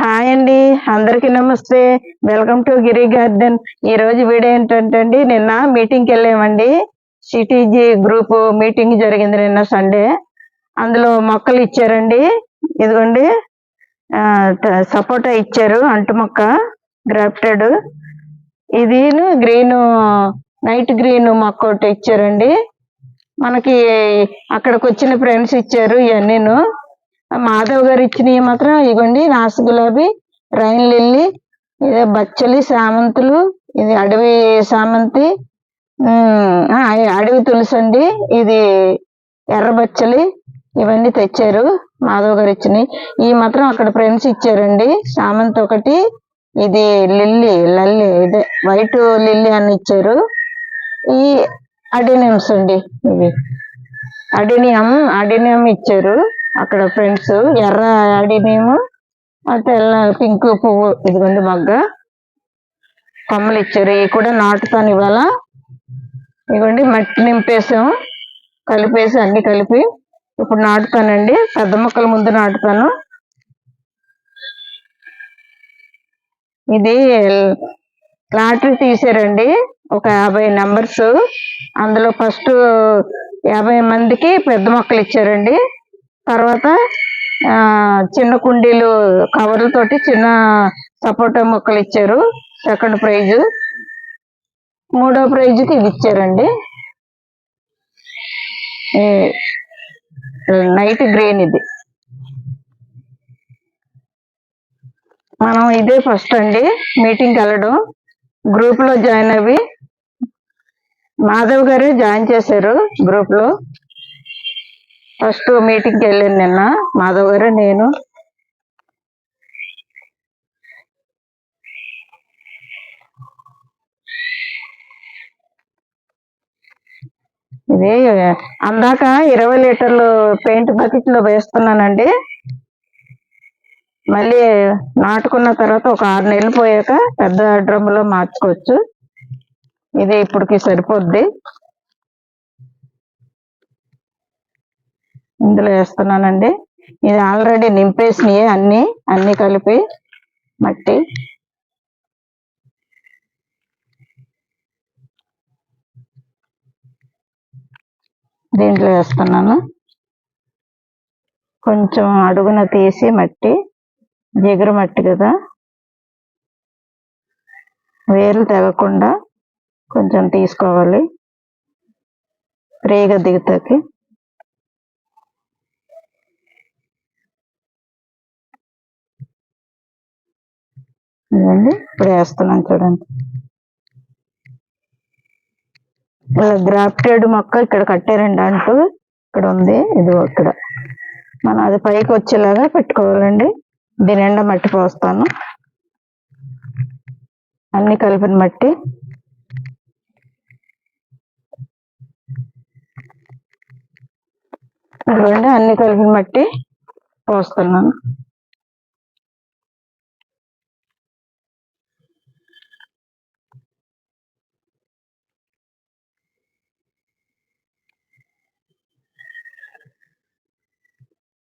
Hi అండి. అందరికీ నమస్తే. వెల్కమ్ టు గిరి గార్డెన్ ఈ రోజు వీడియో ఏంటంటే అండి నిన్న మీటింగ్కి వెళ్ళామండి. సిటీజీ గ్రూప్ మీటింగ్ జరిగింది నిన్న సండే అందులో మొక్కలు ఇచ్చారండి. ఇదిగోండి. సపోటా ఇచ్చారు అంటు మొక్క గ్రాఫ్టెడ్ ఇది గ్రీన్ నైట్ గ్రీన్ మొక్క ఒకటి ఇచ్చారండి. మనకి అక్కడికి వచ్చిన ఫ్రెండ్స్ ఇచ్చారు ఇవన్నీను మాధవ్ గారు ఇచ్చినవి మాత్రం ఇగోండి నాసు గులాబీ రైన్ లిల్లీ ఇదే బచ్చలి సామంతులు ఇది అడవి సామంతి అడవి తులసి అండి ఇది ఎర్ర బచ్చలి ఇవన్నీ తెచ్చారు మాధవ్ గారు ఇచ్చినవి. ఈ మాత్రం అక్కడ ఫ్రెండ్స్ ఇచ్చారండి సామంతి ఒకటి ఇది లిల్లీ లల్లి ఇదే వైట్ లిల్లీ అని ఇచ్చారు. ఈ అడినియమ్స్ అండి ఇవి. అడినియం అడినియం ఇచ్చారు. అక్కడ ఫ్రెండ్స్ ఎర్ర అడినియం తెల్ల పింక్ పువ్వు ఇదిగోండి మగ్గ. కొమ్మలు ఇచ్చారు ఇవి కూడా నాటుతాను ఇవాళ ఇదిగోండి మట్టి నింపేసాం. కలిపేసి అన్ని కలిపి ఇప్పుడు నాటుతానండి పెద్ద మొక్కల ముందు నాటుతాను ఇది లాటరీ తీసారండి ఒక యాభై నెంబర్స్. అందులో ఫస్ట్ యాభై మందికి పెద్ద మొక్కలు ఇచ్చారండి. తర్వాత చిన్న కుండీలు కవర్లతోటి చిన్న సపోటా మొక్కలు ఇచ్చారు. సెకండ్ ప్రైజ్ మూడో ప్రైజ్కి ఇది ఇచ్చారండి. నైట్ గ్రీన్ ఇది. మనం ఇదే ఫస్ట్ అండి. మీటింగ్కి వెళ్ళడం. గ్రూప్లో జాయిన్ అవి మాధవ్ గారు జాయిన్ చేశారు గ్రూప్లో ఫస్ట్ మీటింగ్కి వెళ్ళాను నిన్న. మాధవ్ గారు నేను. ఇది అందాక ఇరవై లీటర్లు పెయింట్ బకెట్లో వేస్తున్నానండి. మళ్ళీ నాటుకున్న తర్వాత ఒక ఆరు నెలలు పోయాక పెద్ద డ్రమ్ములో మార్చుకోవచ్చు. ఇది ఇప్పటికి సరిపోద్ది. ఇందులో వేస్తున్నానండి. ఇది ఆల్రెడీ నింపేసినాయి అన్ని అన్ని కలిపి మట్టి. దీంట్లో వేస్తున్నాను. కొంచెం అడుగున తీసి మట్టి జిగురు మట్టి కదా. వేర్లు తెగకుండా కొంచెం తీసుకోవాలి. ఫ్రీగా దిగుతాకి. ఇదండి. ఇప్పుడు వేస్తున్నాను చూడండి. గ్రాఫ్టెడ్ మొక్క ఇక్కడ కట్టారండి అంటూ. ఇక్కడ ఉంది. ఇది ఇక్కడ. మనం అది పైకి వచ్చేలాగా పెట్టుకోవాలండి. దీని మట్టి పోస్తాను. అన్ని కలిపిన మట్టి. ఇదిగోండి అన్ని కలిపిన మట్టి పోస్తున్నాను.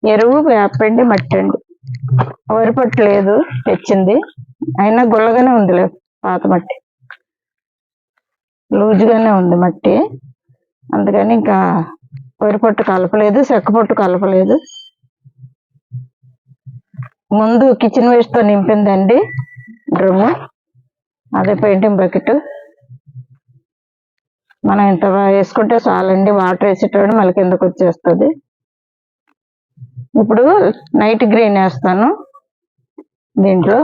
ఎరువు వేపండి మట్టి అండి వరిపట్టు లేదు తెచ్చింది. అయినా గుల్లగానే ఉందిలే పాత మట్టి. లూజుగానే ఉంది మట్టి. అందుకని ఇంకా వరిపట్టు కలపలేదు చెక్క పొట్టు కలపలేదు. ముందు కిచెన్ వేస్ట్తో నింపిందండి డ్రమ్ము. అదే పెయింటింగ్ బకెట్ మనం ఇంత వేసుకుంటే చాలండి వాటర్ వేసేటప్పుడు మళ్ళీ కిందకు వచ్చేస్తుంది ఇప్పుడు నైట్ గ్రీన్ వేస్తాను దీంట్లో.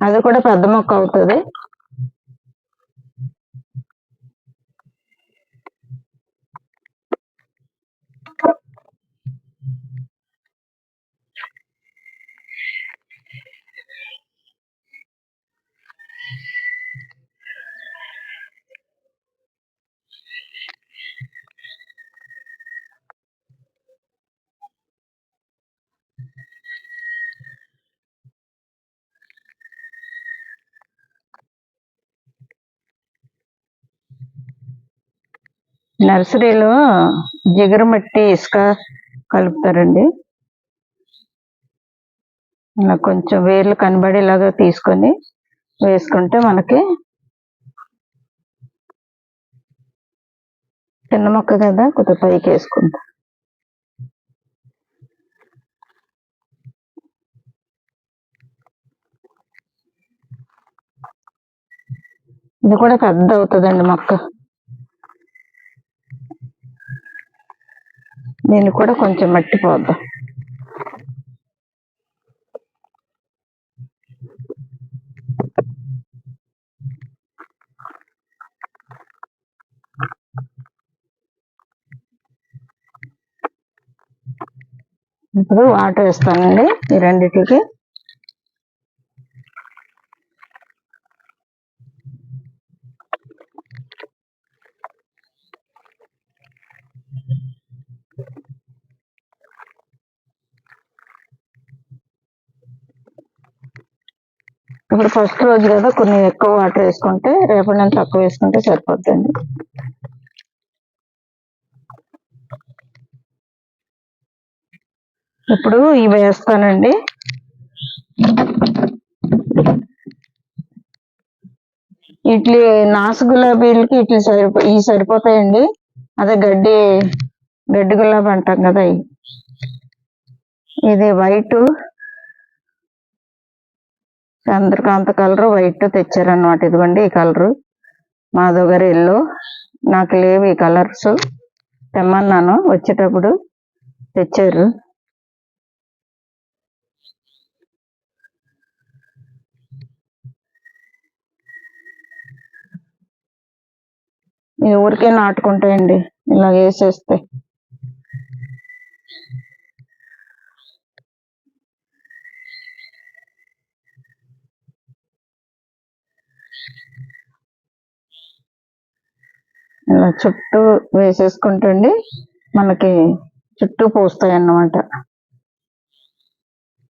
అది కూడా పెద్ద మొక్క అవుతుంది. నర్సరీలో జిగురు మట్టి ఇసుక కలుపుతారండి. ఇలా కొంచెం వేర్లు కనబడేలాగా తీసుకొని వేసుకుంటే మనకి చిన్న మొక్క కదా కొద్దిగా పైకి వేసుకుంటా ఇది కూడా పెద్ద అవుతుందండి మొక్క. దీన్ని కూడా కొంచెం మట్టి పోద్దాం. ఇప్పుడు వాటర్ వేస్తానండి ఈ రెండిటికి. ఇప్పుడు ఫస్ట్ రోజు కదా కొన్ని ఎక్కువ వాటర్ వేసుకుంటే రేపటి నుంచి తక్కువ వేసుకుంటే సరిపోద్దండి. ఇప్పుడు ఇవి వేస్తానండి. ఇట్లీ నాసు గులాబీలకి ఇట్లా సరిపో ఇవి సరిపోతాయండి. అదే గడ్డి గడ్డి గులాబీ అంటాం కదా ఇది వైట్ చంద్రకాంత కలర్ వైట్ తెచ్చారనమాట ఇదిగోండి ఈ కలరు. మాధవ్ గారు ఎల్లో నాకు లేవు ఈ కలర్స్. తెమ్మన్నాను. వచ్చేటప్పుడు తెచ్చారు. ఈ ఊరికే నాటుకుంటాయండి. ఇలా వేసేస్తే. ఇలా చుట్టూ వేసేసుకుంటుండి మనకి చుట్టూ పూస్తాయి అన్నమాట.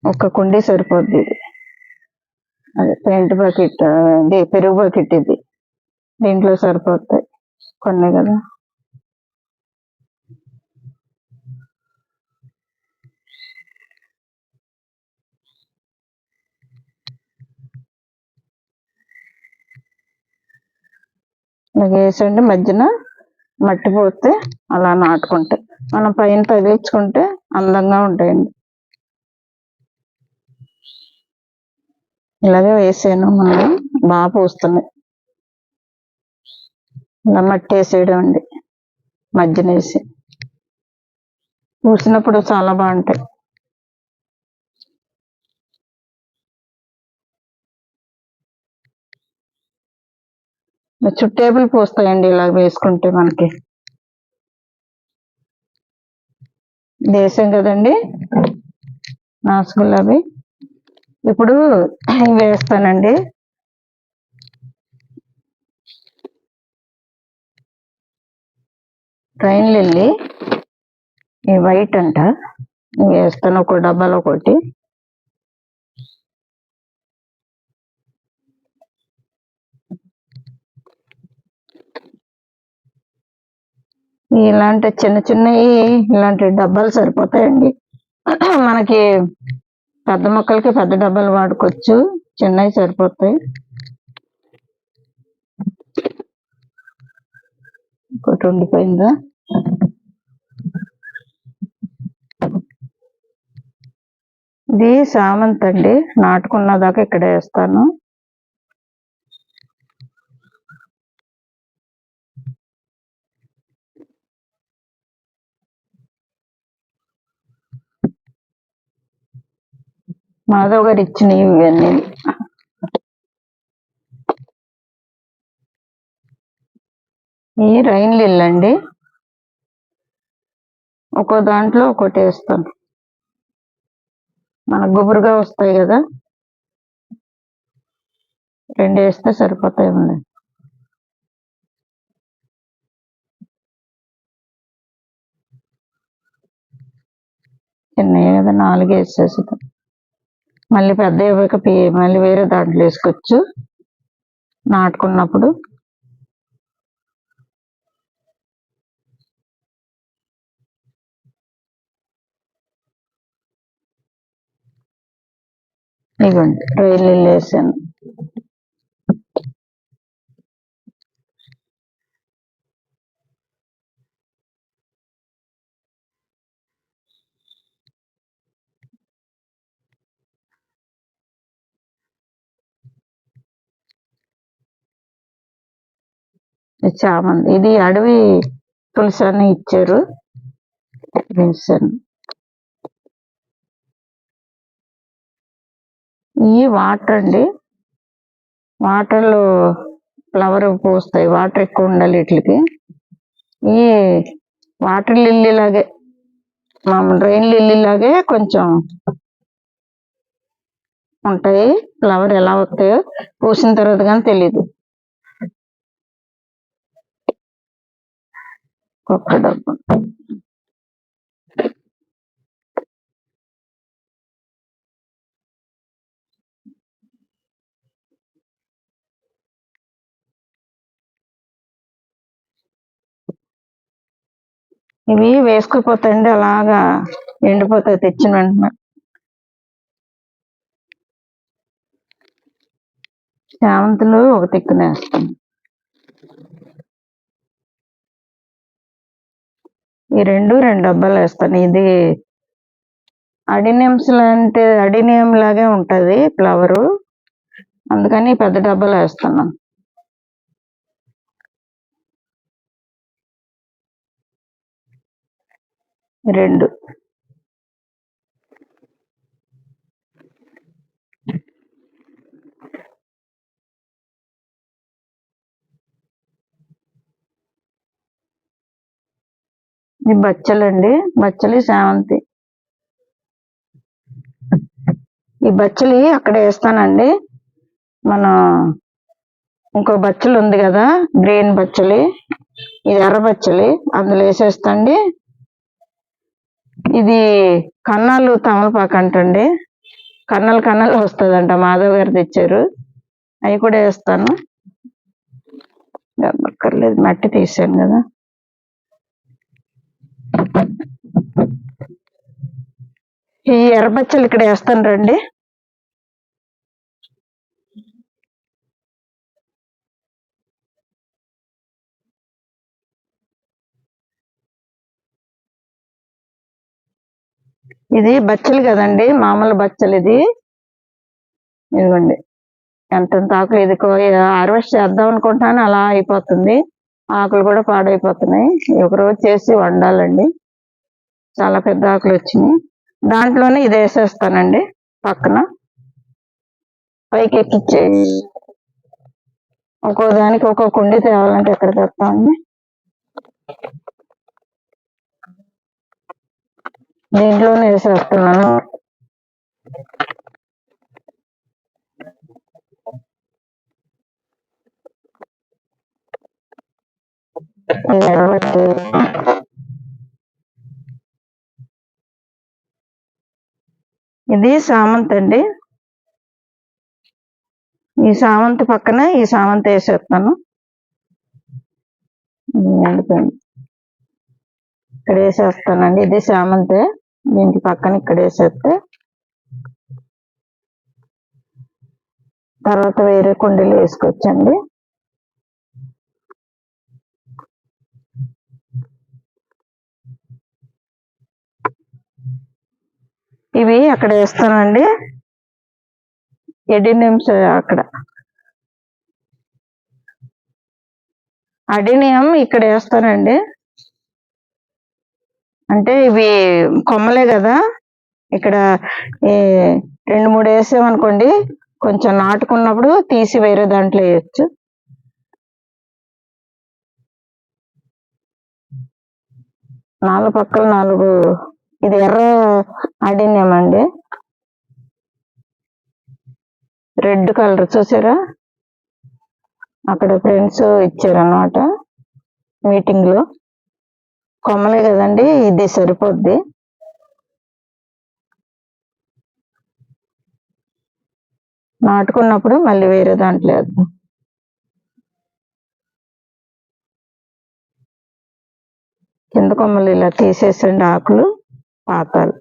ఒక కుండీ సరిపోద్ది ఇది. అదే పెయింట్ బకెట్ పెరుగు బకెట్ ఇది. దీంట్లో సరిపోతాయి కొన్ని కదా. వేసండి మధ్యన మట్టి పోతే అలా నాటుకుంటే. మనం పైన తగిలించుకుంటే అందంగా ఉంటాయండి. ఇలాగే వేసాను మనం బాగా పూస్తున్నాయి. ఇలా మట్టి వేసేయడం అండి. మధ్యన వేసి. పూసినప్పుడు చాలా బాగుంటాయి. చుట్టేపులు పోస్తాయండి ఇలా వేసుకుంటే మనకి. దేశం కదండి. నాసు గులాబీ ఇప్పుడు వేస్తానండి. ట్రైన్ వెళ్ళి ఈ వైట్ అంట వేస్తాను ఒక డబ్బాలో ఒకటి. ఇలాంటి చిన్న చిన్నవి ఇలాంటి డబ్బాలు సరిపోతాయండి. మనకి పెద్ద మొక్కలకి పెద్ద డబ్బాలు వాడుకోవచ్చు. చిన్నవి సరిపోతాయి. ఒకటి ఉండిపోయిందా? ఇది సామంత్ అండి నాటుకున్న దాకా ఇక్కడ వేస్తాను. మాధవ్ గారు ఇచ్చినవి ఇవన్నీ. ఈ రైన్ లిల్ అండి. ఒక్కో దాంట్లో ఒకటి వేస్తాం మనకు గుబురుగా వస్తాయి కదా. రెండు వేస్తే సరిపోతాయి మళ్ళీ చిన్నవి కదా నాలుగు వేసేసి మళ్ళీ పెద్ద ఇవ్వక మళ్ళీ వేరే దాంట్లో వేసుకోవచ్చు. నాటుకున్నప్పుడు. ఇవ్వండి ట్రైన్ వేసాను. చామంతి. ఇది అడవి తులసి అని ఇచ్చారు. వేసాను ఈ వాటర్ అండి. వాటర్లో ఫ్లవర్ పోస్తాయి. వాటర్ ఎక్కువ ఉండాలి వీటికి. ఈ వాటర్ లిల్లీ లాగే మామూలు రెయిన్ లిల్లీ లాగే కొంచెం ఉంటాయి. ఫ్లవర్ ఎలా వస్తాయో పూసిన తర్వాత కానీ తెలియదు ఒక్క డబ్బు. ఇవి వేసుకుపోతాయండి అలాగా ఎండిపోతాయి తెచ్చిన వెంటనే. చామంతులు ఒక తిక్కునేస్తాను ఈ రెండు రెండు డబ్బాలు వేస్తాను. ఇది అడినియమ్స్ లాంటి అడినియం లాగే ఉంటది ఫ్లవరు. అందుకని పెద్ద డబ్బాలు వేస్తున్నాను రెండు. ఇది బచ్చలండి బచ్చలి శామంతి ఈ బచ్చలి అక్కడ వేస్తానండి. మనం ఇంకో బచ్చలు ఉంది కదా గ్రీన్ బచ్చలి. ఇది ఎర్ర బచ్చలి. అందులో వేసేస్తండి. ఇది కన్నాలు తమలపాకు అంటండి. కన్నలు కన్నలు వస్తుందంట. మాధవ్ గారు తెచ్చారు. అవి కూడా వేస్తాను. అక్కర్లేదు. మట్టి తీసాను కదా. ఈ ఎర్రబచ్చలు ఇక్కడ వేస్తాను రండి. ఇది బచ్చలు కదండి మామూలు బచ్చలు ఇది. ఇదిగోండి ఎంతెంత ఆకులు ఇది హార్వెస్ట్ చేద్దాం అనుకుంటాను అలా అయిపోతుంది. ఆకులు కూడా పాడైపోతున్నాయి. ఒకరోజు చేసి వండాలండి. చాలా పెద్ద ఆకులు వచ్చినాయి. దాంట్లోనే ఇది వేసేస్తానండి పక్కన. పైకి ఎక్కిచ్చే ఒక్కో దానికి ఒక్కో కుండి తేవాలంటే ఎక్కడ తెస్తామండి దీంట్లోనే వేసేస్తున్నాను. ఇది సామంత్ అండి. ఈ సామంత్ పక్కన ఈ సామంతి వేసేస్తాను. ఇక్కడ వేసేస్తానండి? ఇది సామంతే. దీనికి పక్కన ఇక్కడ వేసేస్తే. తర్వాత వేరే కుండీలు వేసుకోవచ్చండి. ఇవి అక్కడ వేస్తానండి. ఎడినియమ్స్ అక్కడ. అడినియం ఇక్కడ వేస్తానండి. అంటే ఇవి కొమ్మలే కదా. ఇక్కడ ఈ రెండు మూడు వేసామనుకోండి కొంచెం నాటుకున్నప్పుడు తీసి వేరే దాంట్లో వేయచ్చు. నాలుగు పక్కల నాలుగు ఇది ఎర్ర అడినియం అండి. రెడ్ కలర్ చూసారా? అక్కడ ఫ్రెండ్స్ ఇచ్చారనమాట మీటింగ్లో. కొమ్మలే కదండి ఇది సరిపోద్ది. నాటుకున్నప్పుడు మళ్ళీ వేరే దాంట్లో వేద్దాం. కింద కొమ్మలు ఇలా తీసేసండి ఆకులు. పాతాలు.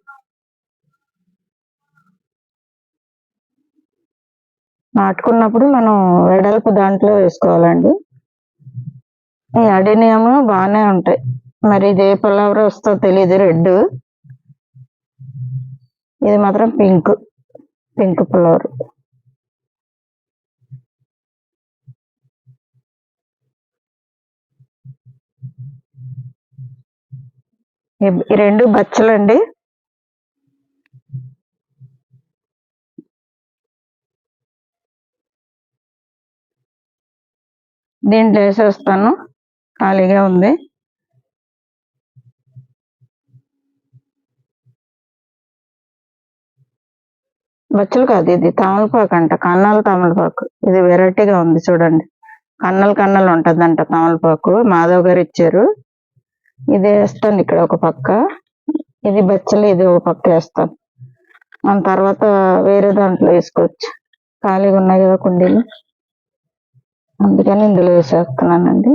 నాటుకున్నప్పుడు మనం వెడల్పు దాంట్లో వేసుకోవాలండి. ఈ అడినియం బాగానే ఉంటాయి. మరి ఇది ఏ ఫ్లవర్ వస్తో తెలియదు రెడ్ ఇది మాత్రం పింక్ పింక్ ఫ్లవర్ ఈ- రెండు బచ్చలండి. దీంట్లో వేసేస్తాను. ఖాళీగా ఉంది. బచ్చలు కాదు ఇది తమలపాకు అంట కన్నాల తమలపాకు. ఇది వెరైటీగా ఉంది చూడండి. కన్నలు కన్నలు ఉంటదంట తమలపాకు. మాధవ్ గారు ఇచ్చారు. ఇది వేస్తాను ఇక్కడ ఒక పక్క. ఇది బచ్చలు ఇది ఒక పక్క వేస్తాను. మన తర్వాత వేరే దాంట్లో వేసుకోవచ్చు. ఖాళీగా ఉన్నాయి కదా కుండీలు. అందుకని ఇందులో వేసేస్తున్నానండి.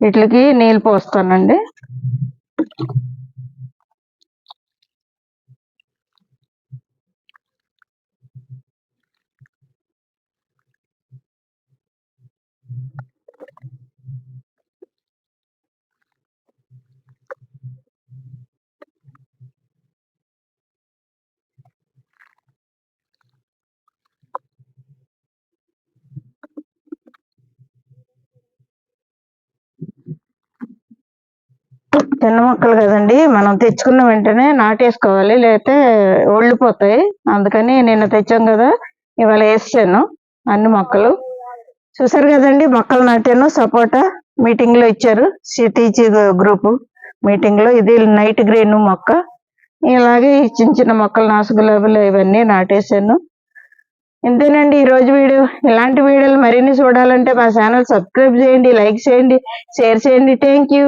వీటికి నీళ్ళు పోస్తానండి. చిన్న మొక్కలు కదండి మనం తెచ్చుకున్న వెంటనే నాటేసుకోవాలి లేకపోతే ఒళ్ళిపోతాయి. అందుకని నిన్న తెచ్చాం కదా ఇవాళ వేసాను అన్ని మొక్కలు. చూసారు కదండి మొక్కలు నాటాను సపోటా మీటింగ్లో ఇచ్చారు సిటీజీ గ్రూప్ మీటింగ్లో ఇది నైట్ గ్రీన్ మొక్క. ఇలాగే చిన్న చిన్న మొక్కలు నాసు గులాబీలు ఇవన్నీ నాటేశాను. ఇంతేనండి ఈ రోజు వీడియో. ఇలాంటి వీడియోలు మరిన్ని చూడాలంటే మా ఛానల్ సబ్స్క్రైబ్ చేయండి లైక్ చేయండి షేర్ చేయండి. Thank you